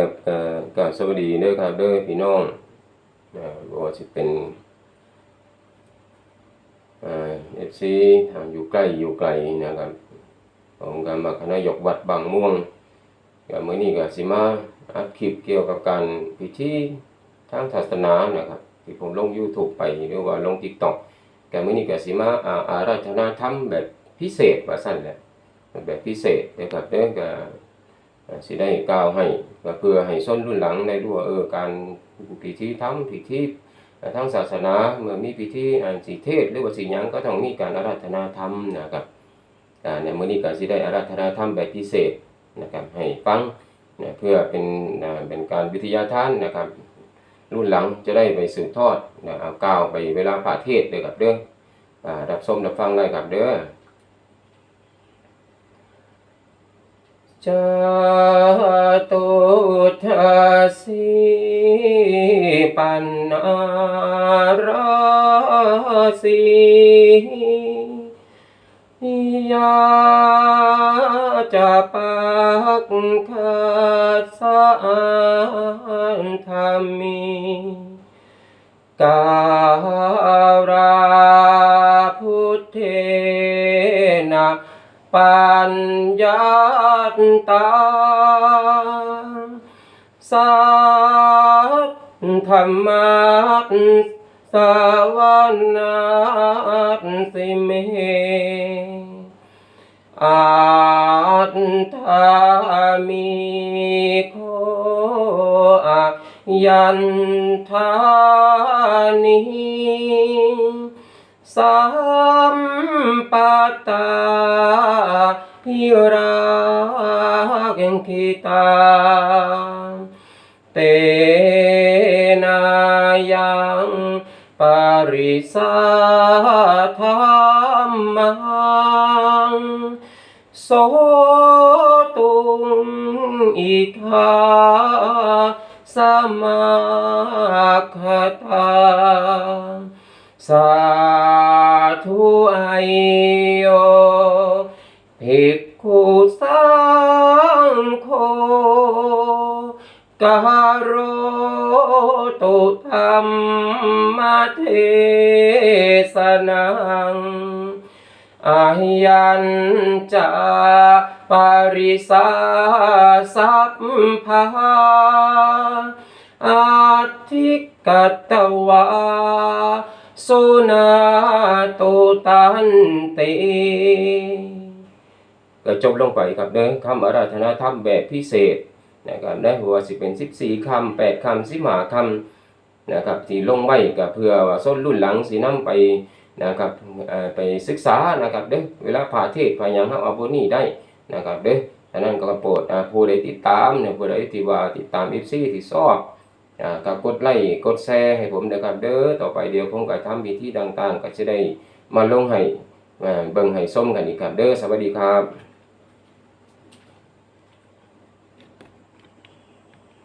ครับกาบสวัสดีเด้อครับด้อพี่น้องอ่าบ่ว่าสิเป็นเอ่า FC ทางอยู่ใกล้อยู่ไกลนะครับของการบักนายกวัดบางม่วงก็มื้อนี้ก็สิมาอัดคลิปเกี่ยวกับการพิธีทางศาสนานะครับ ที่ผมลง YouTube ไปหรือว่าลง TikTok ก็มื้อนี้ก็สิมาอาราธนาธรรมแบบพิเศษว่าซั่นแหละแบบพิเศษนะครับเด้อก็อ่าสิได้กล่าวให้ ก็เพื่อให้ส้นรุ่นหลังได้รู้ว่าเออการพิธีทำพิธีอ่าทางศาสนาเมื่อมีพิธีอ่าสิเทศหรือว่าสิยังก็ต้องมีการอาราธนาธรรมนะครับในมื้อนี้ก็สิได้อาราธนาธรรมแบบพิเศษนะครับให้ฟังนะเพื่อเป็นอ่าเป็นการวิทยาทานนะครับ รุ่นหลังจะได้ไปสืบทอดนะเอากล่าวไปเวลาผ่าเทศเด้อครับเด้ออรับชมรับฟังได้ครับเด้อจา ตุทัสสิปันนาราสียาจะปักขัสสานธรรมีการาพุทเทนะปัญญาตา สัทธรรมัสสวนาสิเมอาตามิโคอายันทานิสัมปตาพิรากขิตา ปริสาธรรมังโสตุงอิทาสมาคตาสาธุไอโยภิกขุสั การโรตุธรรมเทศนังอายัญจาปริสาสัพพาอาทิกตวาสุนาตุตันเตก็จบลงไปครับเด้อคำอาราธนาธรรมแบบพิเศษ นะครับได้หัวสิเป็น 14คำ8คำ15คำนะครับที่ลงไว้ก็เพื่อว่าส้นรุ่นหลังสินำไปนะครับไปศึกษานะครับเด้อเวลาผ่าเทศน์ผ่าหยังเฮาเอาพวกนี้ได้นะครับเด้อฉะนั้นก็โปรดอ่าผู้ใดติดตามเนี่ยผู้ใดที่ว่าติดตาม FC ที่ชอบอ่าก็กดไลค์กดแชร์ให้ผมนะครับเด้อต่อไปเดี๋ยวผมก็ทำพิธีต่างๆ ก็จะได้มาลงให้เบิ่งให้ชมกันอีกครับเด้อสวัสดีครับ